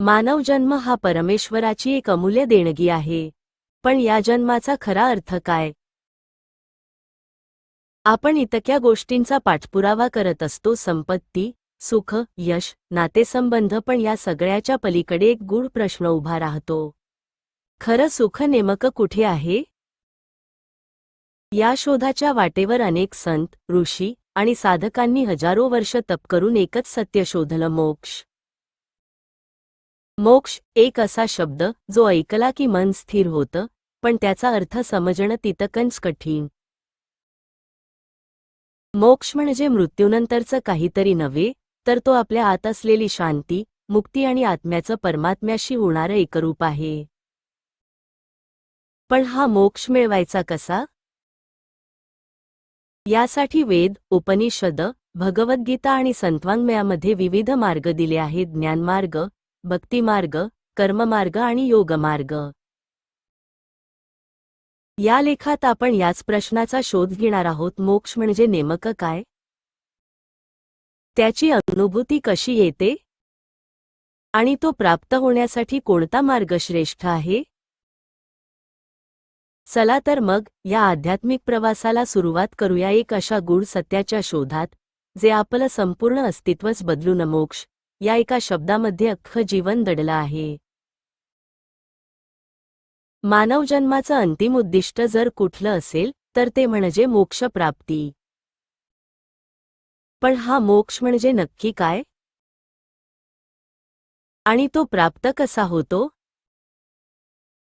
मानव जन्म हा परमेश्वराची एक अमूल्य देणगी आहे. पण या जन्माचा खरा अर्थ काय? आपण इतक्या गोष्टींचा पाठपुरावा करत असतो संपत्ती सुख यश नातेसंबंध पण या सगळ्याच्या पलीकडे एक गूढ प्रश्न उभा राहतो. खरं सुख नेमकं कुठे आहे? या शोधाच्या वाटेवर अनेक संत ऋषी आणि साधकांनी हजारो वर्ष तप करून एकच सत्य शोधलं मोक्ष. मोक्ष एक असा शब्द जो ऐकला की मन स्थिर होतं पण त्याचा अर्थ समजणं तितकंच कठीण. मोक्ष म्हणजे मृत्यूनंतरचं काहीतरी नव्हे तर तो आपल्या आत असलेली शांती मुक्ती आणि आत्म्याचं परमात्म्याशी होणारं एकरूप आहे. पण हा मोक्ष मिळवायचा कसा? यासाठी वेद उपनिषद भगवद्गीता आणि संतवाङ्मयामध्ये विविध मार्ग दिले आहेत. ज्ञानमार्ग भक्तिमार्ग कर्ममार्ग आणि योगमार्ग. या लेखात आपण याच प्रश्नाचा शोध घेणार आहोत मोक्ष म्हणजे नेमकं काय? त्याची अनुभूती कशी येते? आणि तो प्राप्त होण्यासाठी कोणता मार्ग श्रेष्ठ आहे? चला तर मग या आध्यात्मिक प्रवासाला सुरुवात करूया एक अशा गूढ सत्याच्या शोधात जे आपलं संपूर्ण अस्तित्वच बदलून मोक्ष या एका शब्दामध्ये अख्खं जीवन दडलं आहे. मानव जन्माचं अंतिम उद्दिष्ट जर कुठलं असेल तर ते म्हणजे मोक्षप्राप्ती. पण हा मोक्ष म्हणजे नक्की काय? आणि तो प्राप्त कसा होतो?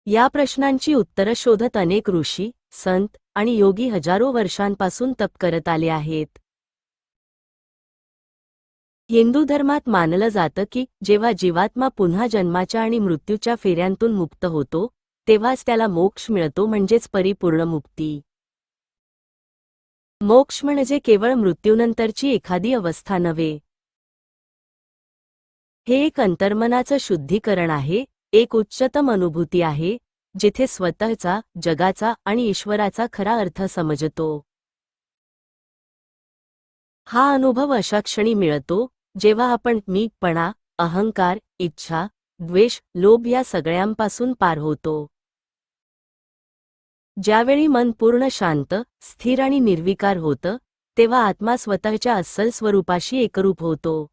या प्रश्नांची उत्तरं शोधत अनेक ऋषी संत आणि योगी हजारो वर्षांपासून तप करत आले आहेत. हिंदू धर्मात मानलं जातं की जेव्हा जीवात्मा पुन्हा जन्माच्या आणि मृत्यूच्या फेऱ्यांतून मुक्त होतो तेव्हाच त्याला मोक्ष मिळतो म्हणजेच परिपूर्ण मुक्ती. मोक्ष म्हणजे केवळ मृत्यूनंतरची एखादी अवस्था नव्हे. हे एक अंतर्मनाचं शुद्धीकरण आहे एक उच्चतम अनुभूती आहे जिथे स्वतःचा जगाचा आणि ईश्वराचा खरा अर्थ समजतो. हा अनुभव अशा क्षणी मिळतो जेव्हा आपण मीपणा अहंकार इच्छा द्वेष लोभ या सगळ्यांपासून पार होतो. ज्यावेळी मन पूर्ण शांत स्थिर आणि निर्विकार होतं तेव्हा आत्मा स्वतःच्या अस्सल स्वरूपाशी एकरूप होतो.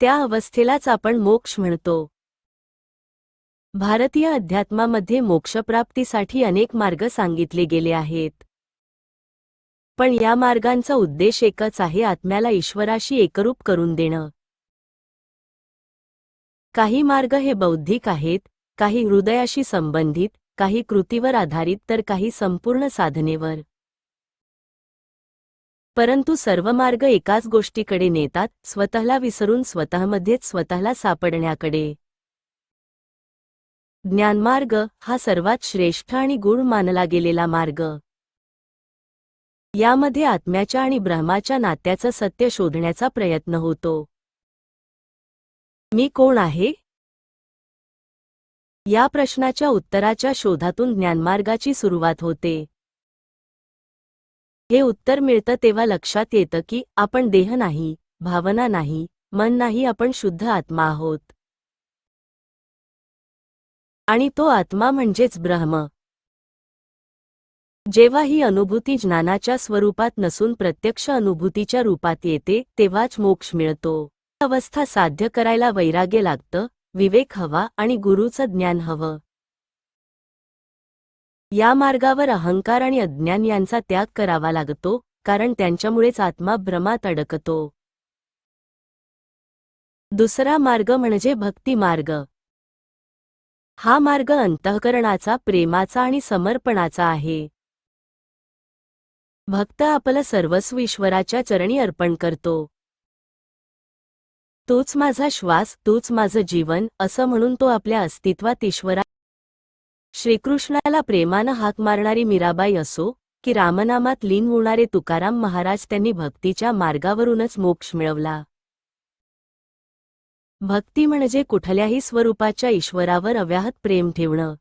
त्या अवस्थेलाच आपण मोक्ष म्हणतो. भारतीय अध्यात्मामध्ये मोक्षप्राप्तीसाठी अनेक मार्ग सांगितले गेले आहेत. पण या मार्गांचा उद्देश एकच आहे आत्म्याला ईश्वराशी एकरूप करून देणं. काही मार्ग हे बौद्धिक आहेत काही हृदयाशी संबंधित काही कृतीवर आधारित तर काही संपूर्ण साधनेवर. परंतु सर्व मार्ग एकाच गोष्टीकडे नेतात स्वतःला विसरून स्वतःमध्येच स्वतःला सापडण्याकडे. ज्ञानमार्ग हा सर्वात श्रेष्ठ आणि गुण मानला गेलेला मार्ग. यामध्ये आत्म्याच्या आणि ब्रह्माच्या नात्याचं सत्य शोधण्याचा प्रयत्न होतो. मी कोण आहे? या प्रश्नाच्या उत्तराच्या शोधातून ज्ञानमार्गाची सुरुवात होते. हे उत्तर मिळतं तेव्हा लक्षात येतं की आपण देह नाही भावना नाही मन नाही आपण शुद्ध आत्मा आहोत. आणि तो आत्मा म्हणजेच ब्रह्म. जेव्हा ही अनुभूती ज्ञानाच्या स्वरूपात नसून प्रत्यक्ष अनुभूतीच्या रूपात येते तेव्हाच मोक्ष मिळतो. अवस्था साध्य करायला वैराग्य लागतं विवेक हवा आणि गुरुचं ज्ञान हवं. या मार्गावर अहंकार आणि अज्ञान यांचा त्याग करावा लागतो कारण त्यांच्यामुळेच आत्मा भ्रमात अडकतो. दुसरा मार्ग म्हणजे भक्ती मार्ग. हा मार्ग अंतःकरणाचा प्रेमाचा आणि समर्पणाचा आहे. भक्त आपलं सर्वस्व ईश्वराच्या चरणी अर्पण करतो. तोच माझा श्वास तोच माझं जीवन असं म्हणून तो आपल्या अस्तित्वात ईश्वरा श्रीकृष्णाला प्रेमानं हाक मारणारी मीराबाई असो की रामनामात लीन होणारे तुकाराम महाराज त्यांनी भक्तीच्या मार्गावरूनच मोक्ष मिळवला. भक्ती म्हणजे कुठल्याही स्वरूपाच्या ईश्वरावर अव्याहत प्रेम ठेवणं.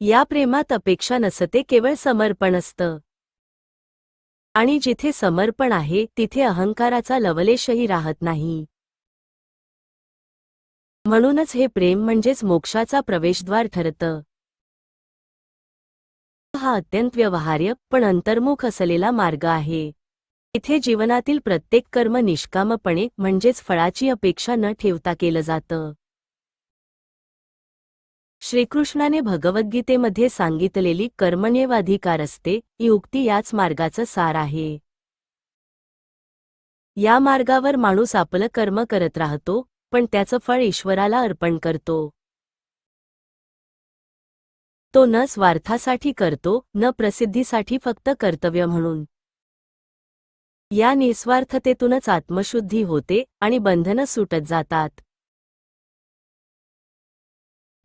या प्रेमात अपेक्षा नसते केवळ समर्पण असतं. आणि जिथे समर्पण आहे तिथे अहंकाराचा लवलेशही राहत नाही. म्हणूनच हे प्रेम म्हणजेच मोक्षाचा प्रवेशद्वार ठरतं. हा अत्यंत व्यवहार्य पण अंतर्मुख असलेला मार्ग आहे. इथे जीवनातील प्रत्येक कर्म निष्कामपणे म्हणजेच फळाची अपेक्षा न ठेवता केलं जातं. श्रीकृष्णाने भगवद्गीतेमध्ये सांगितलेली कर्मण्येवाधिकार असते ही उक्ती याच मार्गाचं सार आहे. या मार्गावर माणूस आपलं कर्म करत राहतो पण त्याचं फळ ईश्वराला अर्पण करतो. तो न स्वार्थासाठी करतो न प्रसिद्धीसाठी फक्त कर्तव्य म्हणून. या निस्वार्थतेतूनच आत्मशुद्धी होते आणि बंधनं सुटत जातात.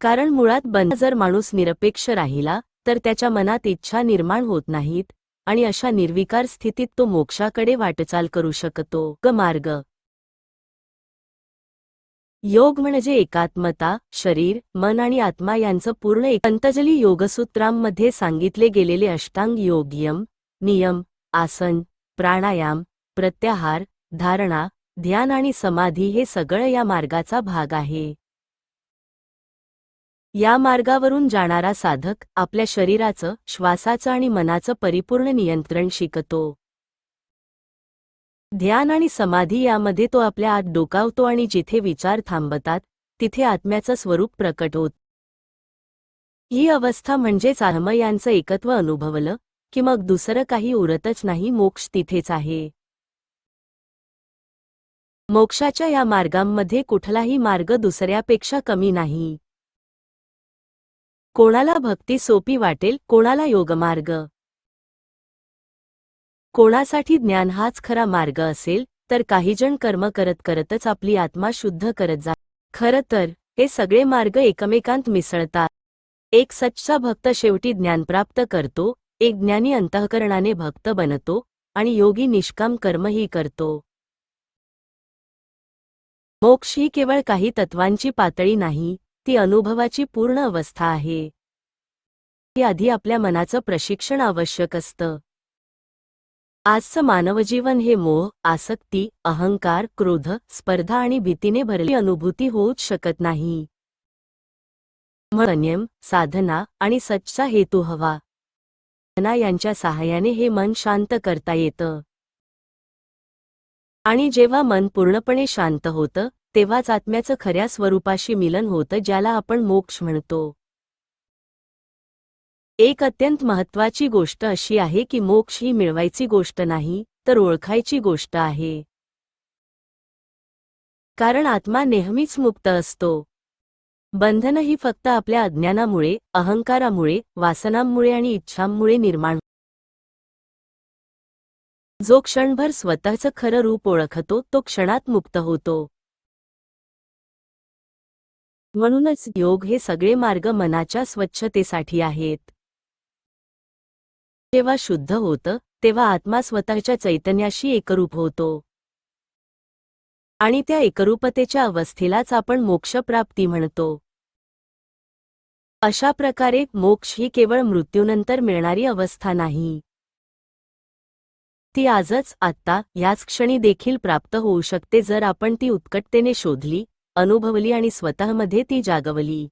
कारण मुळात बंद जर माणूस निरपेक्ष राहिला तर त्याच्या मनात इच्छा निर्माण होत नाहीत आणि अशा निर्विकार स्थितीत तो मोक्षाकडे वाटचाल करू शकतो. ग मार्ग. योग म्हणजे एकात्मता शरीर मन आणि आत्मा यांचं पूर्ण एक पंतजली योगसूत्रांमध्ये सांगितले गेलेले अष्टांग योग्यम नियम आसन प्राणायाम प्रत्याहार धारणा ध्यान आणि समाधी हे सगळं या मार्गाचा भाग आहे. या मार्गावरून जाणारा साधक आपल्या शरीराचं श्वासाचं आणि मनाचं परिपूर्ण नियंत्रण शिकतो. ध्यान आणि समाधी यामध्ये तो आपल्या आत डोकावतो आणि जिथे विचार थांबतात तिथे आत्म्याचं स्वरूप प्रकट होत. ही अवस्था म्हणजेच आत्म यांचं एकत्व अनुभवलं की मग दुसरं काही उरतच नाही मोक्ष तिथेच आहे. मोक्षाच्या या मार्गांमध्ये कुठलाही मार्ग दुसऱ्यापेक्षा कमी नाही. कोणाला भक्ती सोपी वाटेल कोणाला योगमार्ग? कोणासाठी ज्ञान हाच खरा मार्ग असेल तर काहीजण कर्म करत करतच आपली आत्मा शुद्ध करत जा. खरं तर हे सगळे मार्ग एकमेकांत मिसळतात. एक सच्चा भक्त शेवटी ज्ञान प्राप्त करतो एक ज्ञानी अंतःकरणाने भक्त बनतो आणि योगी निष्काम कर्मही करतो. मोक्ष ही केवळ काही तत्वांची पातळी नाही ती अनुभवाची पूर्ण अवस्था आहे. ती आधी आपल्या मनाचं प्रशिक्षण आवश्यक असतं. आजचं मानवजीवन हे मोह आसक्ती अहंकार क्रोध स्पर्धा आणि भीतीने भरली अनुभूती होऊच शकत नाही. संयम साधना आणि सच्चा हेतू हवा. ना यांच्या सहाय्याने हे मन शांत करता येतं. आणि जेव्हा मन पूर्णपणे शांत होतं तेव्हाच आत्म्याचं खऱ्या स्वरूपाशी मिलन होतं ज्याला आपण मोक्ष म्हणतो. एक अत्यंत महत्वाची गोष्ट अशी आहे की मोक्ष ही मिळवायची गोष्ट नाही तर ओळखायची गोष्ट आहे. कारण आत्मा नेहमीच मुक्त असतो. बंधन ही फक्त आपल्या अज्ञानामुळे अहंकारामुळे वासनांमुळे आणि इच्छांमुळे निर्माण जो क्षणभर स्वतःचं खरं रूप ओळखतो तो क्षणात मुक्त होतो. म्हणूनच योग हे सगळे मार्ग मनाच्या स्वच्छतेसाठी आहेत. जेव्हा शुद्ध होतं तेव्हा आत्मा स्वतःच्या चैतन्याशी एकरूप होतो. आणि त्या एकरूपतेच्या अवस्थेलाच आपण मोक्षप्राप्ती म्हणतो. अशा प्रकारे मोक्ष ही केवळ मृत्यूनंतर मिळणारी अवस्था नाही. ती आजच आत्ता याच क्षणी देखील प्राप्त होऊ शकते जर आपण ती उत्कटतेने शोधली अनुभवली आणि स्वतःमध्ये ती जागवली.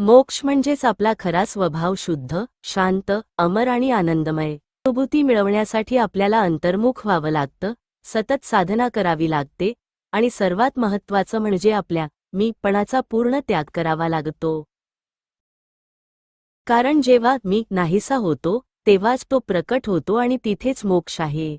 मोक्ष म्हणजेच आपला खरा स्वभाव शुद्ध शांत अमर आणि आनंदमय. अनुभूती मिळवण्यासाठी आपल्याला अंतर्मुख व्हावं लागतं सतत साधना करावी लागते आणि सर्वात महत्त्वाचं म्हणजे आपल्या मीपणाचा पूर्ण त्याग करावा लागतो. कारण जेव्हा मी नाहीसा होतो तेव्हाच तो प्रकट होतो आणि तिथेच मोक्ष आहे.